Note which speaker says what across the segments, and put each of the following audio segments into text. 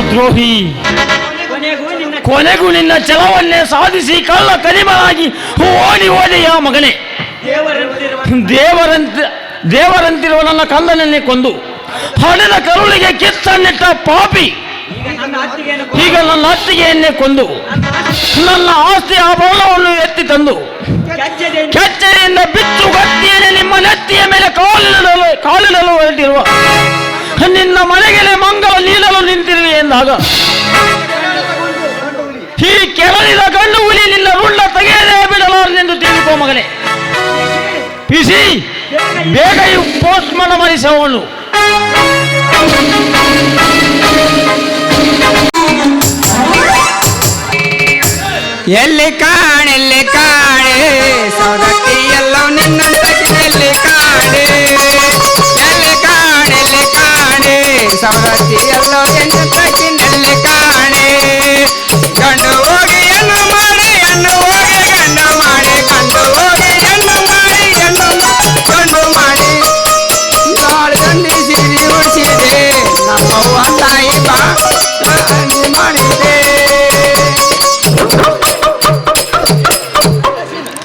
Speaker 1: ದ್ರೋಹಿ.
Speaker 2: ಕೊನೆಗೂ ನಿನ್ನ
Speaker 1: ಛಲವನ್ನೇ ಸಾಧಿಸಿ ಕಳ್ಳ ಕರಿಮನಾಗಿ ಓಡಿ ಓಡಿಯ ಮಗನೇ. ದೇವರಂತ, ದೇವರಂತಿರುವ ನನ್ನ ಕಂದನನ್ನೇ ಕೊಂದು. ಹಣದ ಕರುಳಿಗೆ ಕಿತ್ತನ್ನಿಟ್ಟ ಪಾಪಿ.
Speaker 2: ಈಗ ನನ್ನ ಅತ್ತಿಗೆಯನ್ನು
Speaker 1: ಕೊಂದು. ನನ್ನ ಆಸ್ತಿ ಆಭರಣವನ್ನು ಎತ್ತಿ ತಂದು. ಕೆಚ್ಚೆಯಿಂದ ಬಿಚ್ಚು ಗಟ್ಟಿಯಲ್ಲಿ ನಿಮ್ಮ ನೆತ್ತಿಯ ಮೇಲೆ ಕಾಲಿಡಲು ಕಾಲಿಡಲು ಹೊರಟಿರುವ. ನಿನ್ನ ಮನೆಗೆಲೆ ಮಂಗಳ ನೀಡಲು ನಿಂತಿರುವೆ ಎಂದಾಗ ಈ ಕೆರಳಿದ ಕಣ್ಣು ಹುಲಿ ನಿನ್ನ ರುಂಡ ತೆಗೆಯದೇ ಬಿಡಲಾರದೆಂದು ತಿಳಿಕೋ ಮಗನೇ ಪಿಸಿ, ಬೇಗ ಪೋಸ್ಟ್ ಮಾಡ ಮರಿಸವನು
Speaker 3: ಎಲ್ಲಿ ಕಾಣೆಲ್ಲಿ ಕಾಣೆ ಸೌದತ್ತಿ ಎಲ್ಲ ನಿನ್ನ ಕಾಣೆ ಸೌದತ್ತಿ ಎಲ್ಲೋ ನಿನ್ನ ತಗ್ಗಿನಲ್ಲಿ ಕಾಣೆ. ಗಂಡು ಹೋಗಿ ಎನ್ನು ಮಾಡಿ, ಎನ್ನು ಹೋಗಿ ಗಂಡು ಮಾಡಿ, ಗಂಡು ಹೋಗಿ ಎನ್ನು ಮಾಡಿ, ಎನ್ನು ಗಂಡು ಮಾಡಿ. ನಾಳೆ ಗಂಡಿ ಸಿರಿ ಉಳಿಸಿದೆ ನಮ್ಮವ್ವ ತಾಯಿ ಬಾ ಮಾಡಿದೆ.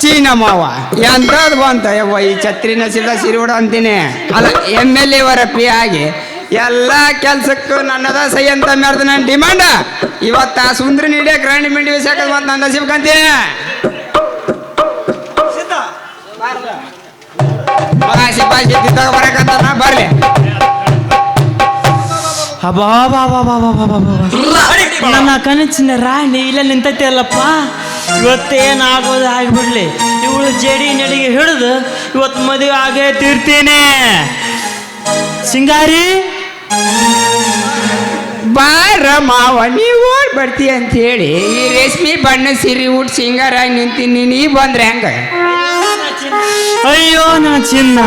Speaker 3: ಚೀನಮ್ಮವ ಎಂಥದ್ದು ಬಂತ ಯವ್ವ, ಈ ಛತ್ರಿ ನಸಿದ ಸಿರುಡ ಅಂತೀನಿ. ಅಲ್ಲ ಎಂ ಎಲ್ ಎ ಆಗಿ ಎಲ್ಲ ಕೆಲ್ಸಕ್ಕೂ ನನ್ನದ ಸೈ ಅಂತ ಮಾಡ್ದ ನನ್ನ ಡಿಮಾಂಡ್ ಇವತ್ತು ಆ ಸುಂದ್ರಿ ನೀಡಿಯ ಗ್ರಾಂಡ್ ಮಿಂಡಿ ವಿಸಾಕದ್ ಬಂತ ನನ್ನ ಸಿದ್ಧ? ಬರಕಂತ ನಾ ಬರ್ಲಿ.
Speaker 4: ನನ್ನ ಕನಸಿನ ರಾಣಿ ಇಲ್ಲ ನಿಂತೈತೆ ಅಲ್ಲಪ್ಪ ಇವತ್ತೇನಾಗೋದು ಆಗಿಬಿಡ್ಲಿ ಇವಳು ಜಡಿ ನಡಿಗೆ ಹಿಡಿದು ಇವತ್ತು ಮದುವೆ ಆಗೇ ತೀರ್ತೀನಿ. ಸಿಂಗಾರಿ?
Speaker 3: ಬಾರ ಮಾವ ನೀವು ಬರ್ತೀಯ ಬರ್ತಿ ಅಂತ ಹೇಳಿ ಈ ರೇಷ್ಮೆ ಬಣ್ಣ ಸಿರಿ ಊಟ ಸಿಂಗಾರಾಗಿ ನಿಂತೀನಿ ನೀ ಬಂದ್ರೆ ಹೆಂಗ?
Speaker 4: ಅಯ್ಯೋ ನಾ ಚಿನ್ನ.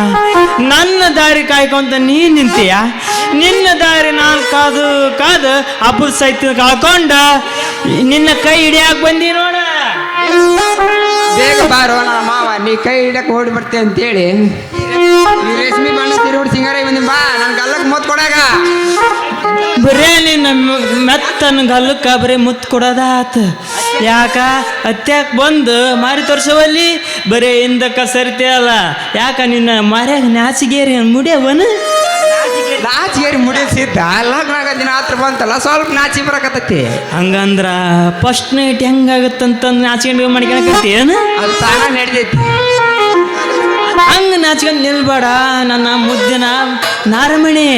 Speaker 4: ನನ್ನ ದಾರಿ ಕಾಯ್ಕೊಂತ ನೀ ನಿಂತೀಯ? ನಿನ್ನ ದಾರಿ ನಾನು ಕಾದು ಕಾದು ಹಬ್ಬದ ಸೈತ ಕಳ್ಕೊಂಡ. ನಿನ್ನ ಕೈ ಹಿಡಿಯಾಕ ಬಂದಿ ನೋಡ.
Speaker 3: ಬೇಗ ಬಾರೋ ಮಾವ ನೀ ಕೈ ಹಿಡಕ್ ಓಡಿ ಬರ್ತಿ ಅಂತೇಳಿ. ರೇಷ್ಮೆ ಬಣ್ಣ ಸಿರಿ ಹುಟ್ಟು ಸಿಂಗಾರ ಬಂದಿ ಬಾ ನನ್ನ ಗಲ್ಲಕ್ಕೆ ಮೊತ್ ಕೊಡಾಗ
Speaker 4: ಬರೇ ನಿನ್ನ ಮೆತ್ತನ ಗಲ್ಲಕ್ಕ ಬರೀ ಮುತ್ತು ಕೊಡೋದಾತ. ಯಾಕ? ಅತ್ಯಾಕ್ ಬಂದು ಮಾರಿ ತೋರ್ಸವಲ್ಲಿ ಬರೇ ಹಿಂದಕ್ಕ ಅಲ್ಲ. ಯಾಕ ನಿನ್ನ ಮಾರ್ಯಾಗ ನಾಚಿಗೇರಿ ಮುಡಿಯವನು?
Speaker 3: ನಾಚಿಗೇರಿ ಮುಡಿಸಿದ್ದ ಲಗ್ನ ಆಗೋ ದಿನ ಹತ್ರ ಬಂತಲ್ಲ ಸ್ವಲ್ಪ ನಾಚಿ ಬರಕತ್ತೈತಿ.
Speaker 4: ಹಂಗಂದ್ರ ಫಸ್ಟ್ ನೈಟ್ ಹೆಂಗಾಗತ್ತಂತ ನಾಚಿಕೊಂಡು ಮಾಡ್ಕೊಳಕತ್ತಿ ಏನು?
Speaker 3: ಅದು ತಾನ ನಡ್ದೈತಿ.
Speaker 4: ಹಂಗ ನಾಚ್ಕೊಂಡು ನಿಲ್ಬೇಡ ನನ್ನ ಮುದ್ದಿನ. ನಾರಮಣಿ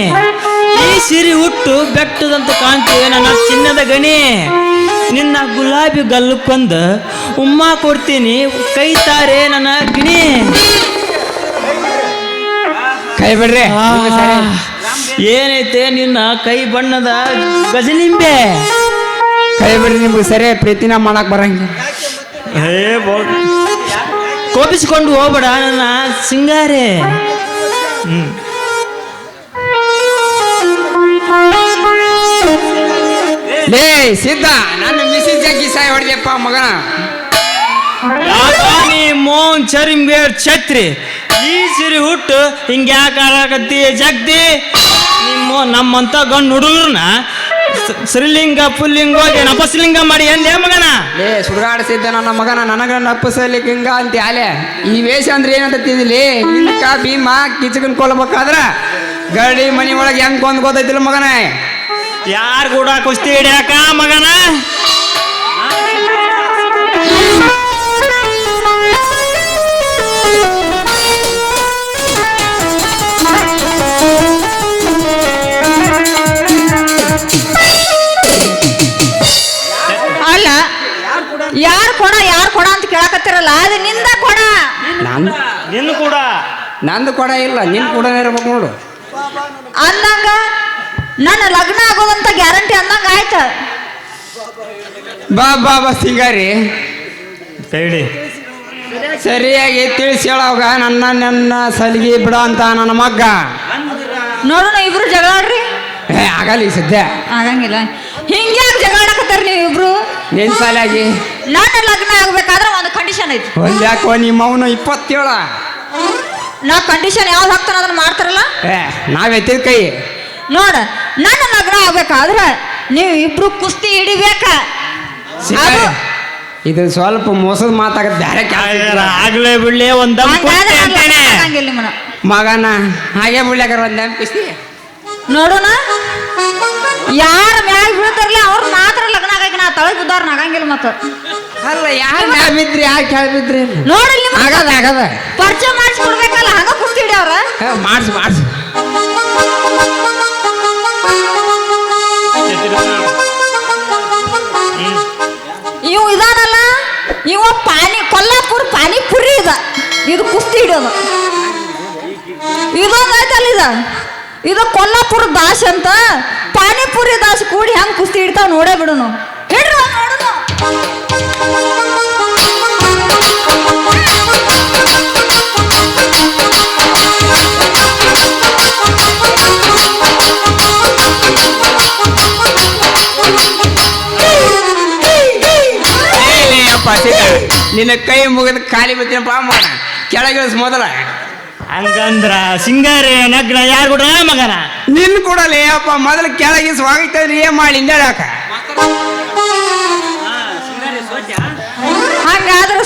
Speaker 4: ಈ ಸಿರಿ ಹುಟ್ಟು ಬೆಟ್ಟದಂತ ಕಾಣ್ತೀವಿ ನನ್ನ ಚಿನ್ನದ ಗಣಿ. ನಿನ್ನ ಗುಲಾಬಿ ಗಲ್ಲಕ್ಕೊಂದು ಉಮ್ಮ ಕೊಡ್ತೀನಿ ಕೈ ತಾರೆ ನನ್ನ ಗಿಣಿ.
Speaker 3: ಕೈ ಬಿಡ್ರಿ.
Speaker 4: ಏನೈತೆ ನಿನ್ನ ಕೈ ಬಣ್ಣದ ಗಜನಿಂಬೆ
Speaker 3: ಕೈ ಬಿಡ್ರಿ ನಿಮ್ಗೆ ಸರಿ ಪ್ರೀತಿನ ಮಾಡಕ್ ಬರಂಗಿಲ್ಲ.
Speaker 4: ಏ ಕೋಪಿಸ್ಕೊಂಡು ಹೋಗ್ಬೇಡ, ನನ್ನ ಸಿಂಗಾರೆ. ಹ್ಞೂ
Speaker 3: ಲೇ, ಸಿದ್ಧ, ನನ್ನ ಮಿಸಿಸ್ ಜಗ್ಗಿ ಸಾಯಿ ಹೊಡೆದಪ್ಪ ಮಗನ
Speaker 4: ನೀ ಮೋಹನ್ ಚರಿಂಬೇರ್ ಛತ್ರಿ, ಈ ಸಿರಿ ಹುಟ್ಟು ಹಿಂಗೆ ಯಾಕೆ ಆಡಕತ್ತಿ ಜಗ್ದಿ. ನಿಮ್ಮ ನಮ್ಮಂತ ಗಂಡು ಹುಡುಗರನ್ನ ಶ್ರೀಲಿಂಗ ಪುಲ್ಲಿಂಗ ಹೋಗಿ ನಪಸ್ಲಿಂಗ ಮಾಡಿ ಎಂದೇ ಮಗನ?
Speaker 3: ಲೇ ಸುಡುಗಾಡಿಸಿದ್ದ ನನ್ನ ಮಗನ ನನಗ ನಪ್ಪಸಲಿಂಗ ಅಂತ ಆಲೆ ಈ ವೇಷ ಅಂದ್ರೆ ಏನಂತ ತಿದ್ಲಿ ಇಂಕ ಭೀಮ ಕಿಚಕನ್ ಕೊಲ್ಬೇಕಾದ್ರ ಗಡಿ ಮನಿ ಒಳಗೆ ಹೆಂಗ್ ಕೊಂದ್ ಗೊತ್ತೈತಿಲ್ಲ ಮಗನ?
Speaker 4: ಯಾರು ಕೂಡ ಕುಸ್ತಿ ಹಿಡಿಯಾಕ ಮಗನ?
Speaker 5: ಅಂತ ಕೇಳಕತ್ತಿರಲ್ಲ ಅದು ನಿಂದ ಕೊಡ.
Speaker 4: ನಿನ್ನ ಕೂಡ.
Speaker 3: ನಂದು ಕೊಡ ಇಲ್ಲ ನಿನ್ ಕೂಡ ಇರ್ಬೇಕು ನೋಡು.
Speaker 5: ಅಂದಂಗ ನನ್ನ ಲಗ್ನ ಆಗೋದಂತ ಗ್ಯಾರಂಟಿ ಅಂದಂಗ ಆಯ್ತ.
Speaker 3: ಬಾ ಬಾ ಬಾ ಸಿಂಗಾರಿ.
Speaker 4: ಹೇಳಿ.
Speaker 3: ಸರಿಯಾಗಿ ತಿಳಿಸಿ ಹೇಳವಾಗ ನನ್ನ ನನ್ನ ಸಲಿಗೆ ಬಿಡ ಅಂತ ನನ್ನ ಮಗ್ಗ.
Speaker 5: ನೋಡೋಣ ಇಬ್ರು ಜಗಳಾಡ್ರಿ.
Speaker 3: ಏ ಆಗಲ್ಲ ಈ ಸದ್ಯ.
Speaker 5: ಆಗಂಗಿಲ್ಲ. ಹಿಂಗ್ಯಾಕ್ ಜಗಳಾಡಕತ್ತಾರ ನೀವು ಇಬ್ರು?
Speaker 3: ನಿನ್ ಸಲಾಗಿ
Speaker 5: ನನ್ನ ಲಗ್ನ ಆಗ್ಬೇಕಾದ್ರೆ ಒಂದು ಕಂಡೀಷನ್ ಐತಿ.
Speaker 3: ಯಾಕೋ ನಿಮ್ಮ ಅವನು ಇಪ್ಪತ್ತೇಳ?
Speaker 5: ನಾ ಕಂಡೀಷನ್ ಯಾವ್ದು ಹಾಕ್ತಾನ ಅದನ್ನ ಮಾಡ್ತಾರಲ್ಲ?
Speaker 3: ಏ ನಾವ್ ಎತ್ತಿದ ಕೈ.
Speaker 5: ನೋಡ ನನ್ನ ಲಗ್ನ ಆಗ್ಬೇಕಾದ್ರೆ ನೀವು ಇಬ್ರು ಕುಸ್ತಿ ಹಿಡಿಬೇಕ.
Speaker 3: ಇದು ಸ್ವಲ್ಪ ಮೋಸದ ಮಾತಾಗತ್ತೆ ಬೇರೆ ಕೆಲಸ
Speaker 4: ಆಗ್ಲೇ ಬಿಡ್ಲಿ ಒಂದ್ ದಮ್
Speaker 5: ಹಂಗಾದ್ರೆ
Speaker 4: ಕೊಟ್ಟೆ
Speaker 5: ನಾನು
Speaker 4: ಅಂತೇನೆ
Speaker 5: ಆಗಂಗಿಲ್ಲ ನಿಮ್ಮನ್ನ.
Speaker 3: ಮಗನ ಹಾಗೆ ಬಿಡ್ಲಾಕ ಒಂದ್ ಕುಸ್ತಿ
Speaker 5: ನೋಡೋಣ ಯಾರ ಮ್ಯಾಗ ಬೀಳ್ತಾರಲ್ಲ ಅವ್ರ ಮಾತ್ರ ಲಗ್ನ ಆಗಿ ನಾ ತಳಗ್ ನಗಂಗಿಲ್ಲ ಆಗಂಗಿಲ್ಲ ಮತ್ತ
Speaker 3: ಅಲ್ಲ ಯಾರು ಮ್ಯಾಲ ಬಿದ್ರಿ ಯಾರು ಕೆಳ ಬಿದ್ರಿ
Speaker 5: ನೋಡಿ ನಿಮ್ಮ
Speaker 3: ಆಗದ ಆಗದ.
Speaker 5: ಪರಿಚಯ ಮಾಡಿಸ್ಕೊಡ್ಬೇಕಲ್ಲ ಹಂಗ ಕುಸ್ತಿ ಅವ್ರ
Speaker 3: ಮಾಡ್ಸಿ ಮಾಡ್ಸಿ.
Speaker 5: ಇವು ಇದಾನಲ್ಲ ಇವ ಪಾನಿ ಕೊಲ್ಲಾಪುರ ಪಾನಿಪುರಿ ಇದ. ಇದು ಕುಸ್ತಿ ಹಿಡಿಯೋದು. ಇದು ಇದ? ಇದು ಕೊಲ್ಲಾಪುರ ದಾಸ್ ಅಂತ ಪಾನಿಪುರಿ ದಾಸ್ ಕೂಡಿ ಹೆಂಗ್ ಕುಸ್ತಿ ಹಿಡ್ತಾವ ನೋಡೇ ಬಿಡೋಣ ಹಿಡ್ರಿ ಒಂದ್ ನೋಡುನು.
Speaker 3: ಅಪ್ಪ ಸಿಗ ನಿನ್ನ ಕೈ ಮುಗಿದ ಖಾಲಿ ಬಿದ್ದೀನಪ್ಪ ಮಗನ ಕೆಳಗಿಳಿಸ್ ಮೊದಲ
Speaker 4: ಹಂಗಂದ್ರ ಸಿಂಗಾರಿ ನಗ್ನ ಯಾರು ಕೂಡ ಮಗನ
Speaker 3: ನಿನ್ ಕೂಡಲೇ ಅಪ್ಪ ಮೊದಲು ಕೆಳಗಿಸ್ ಹೋಗಿತ್ತಂದ್ರೆ ಏನ್ ಮಾಡಿ ಹಿಂದಾಡಕ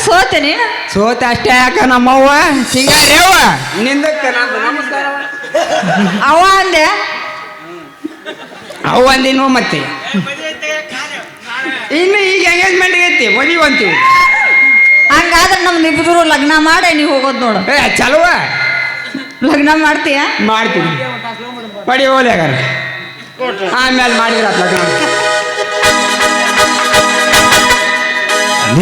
Speaker 5: ಹಂಗಾದ್ರೆ ಸೋತೆ
Speaker 3: ಅಷ್ಟೇ ಯಾಕ ನಮ್ಮವ್ವ? ಸಿಂಗಾರ್ಯವ್ವ ಅವ್ವ? ನಿಂದಕ್ಕ ನಂದು
Speaker 5: ಅವ ಅಂದೆ?
Speaker 3: ಅವ ಅಂದಿನೋ ಮತ್ತೆ. ಇನ್ನು ಈಗ ಎಂಗೇಜ್ಮೆಂಟ್ ಐತಿ ಮದುವೆ ಅಂತೀವಿ
Speaker 5: ಹಂಗಾದ್ರೆ ನಮ್ಮ ಇಬ್ರು ಲಗ್ನ ಮಾಡಿ ನೀವು ಹೋಗೋದು ನೋಡು.
Speaker 3: ಏ ಚಲುವ.
Speaker 5: ಲಗ್ನ ಮಾಡ್ತೀಯ?
Speaker 3: ಮಾಡ್ತೀನಿ. ಪಡಿ ಹೋಲಿ ಹಾಗಾರ ಆಮೇಲೆ ಮಾಡಿದ್ರ ಲಗ್ನ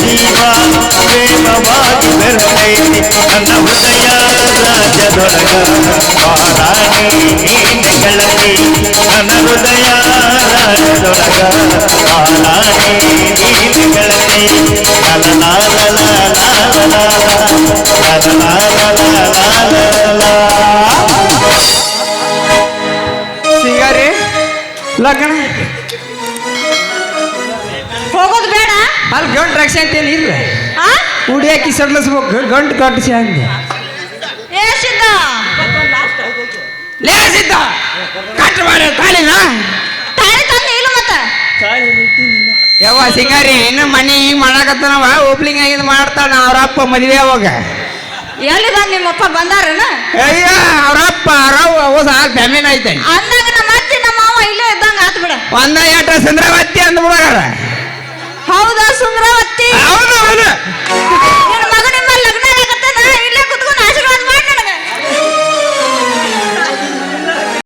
Speaker 6: ಜೀವ ಪ್ರೇಮವಾಗಿ ಬೆರೆತೈತಿ ನನ್ನ ಹೃದಯ ರಾಜ್ಯದೊಳಗ ಬಾರಾಣಿ ನೀನೆ ಗೆಳತಿ ನನ್ನ ಹೃದಯ ರಾಜ್ಯದೊಳಗ ಬಾರಾಣಿ ನೀನೆ ಗೆಳತಿ ಲಲ ಲಾಲ ಲಾಲ ಲಾಲ ಲಾಲ ಲಾಲ
Speaker 3: ಸಿಂಗಾರಿ? ಲಗ್ನ?
Speaker 5: ಹೋಗೋದು ಬೇಡ.
Speaker 3: ಅಲ್ಲಿ ಗಂಟು ರಕ್ಷೆ ಅಂತೇನು ಇಲ್ಲ.
Speaker 5: ಆ?
Speaker 3: ಉಡಿಯಾಕಿ ಸಡ್ಲಿಸ್ಬೇಕು ಗಂಟು ಕಟ್ಟಿಸಿ ಅಂದೆ
Speaker 5: ಏ ಸಿದ್ಧ
Speaker 3: ಲೇಸಿದ್ದ ಕಟ್ ಮಾಡಿ ತಾಳಿನ
Speaker 5: ತಾಳಿ ತಂದ ಇಲ್ಲ ಮತ್ತ?
Speaker 3: ಯವ್ವ ಸಿಂಗಾರಿ ಇನ್ನು ಮನೆ ಈಗ ಮಾಡಾಕತ್ತನವ ಓಪ್ಲಿಂಗ್ ಆಗಿದ್ ಮಾಡ್ತಾನ ಅವ್ರ ಅಪ್ಪ ಮದುವೆ ಅವಾಗ.
Speaker 5: ಎಲ್ಲಿದ ನಿಮ್ಮಪ್ಪ ಬಂದಾರನ?
Speaker 3: ಅಯ್ಯ ಅವರಪ್ಪ ಅಪ್ಪ ಹೋದ ಫ್ಯಾಮಿಲಿ ಐತೆ.
Speaker 5: ಅಂದಾಗ ನಮ್ಮ ಅಜ್ಜಿ ನಮ್ಮ ಮಾವ ಇಲ್ಲೇ ಇದ್ದಂಗ ಆತ್ ಬಿಡ.
Speaker 3: ಒಂದ ಎಟ ಚಂದ್ರವತ್ತಿ ಅಂದ್ಬಿಡಾರ.
Speaker 5: ಹೌದಾ ಸುಂದ್ರಾವತಿ?
Speaker 3: ಹೌದು ಹೌದು.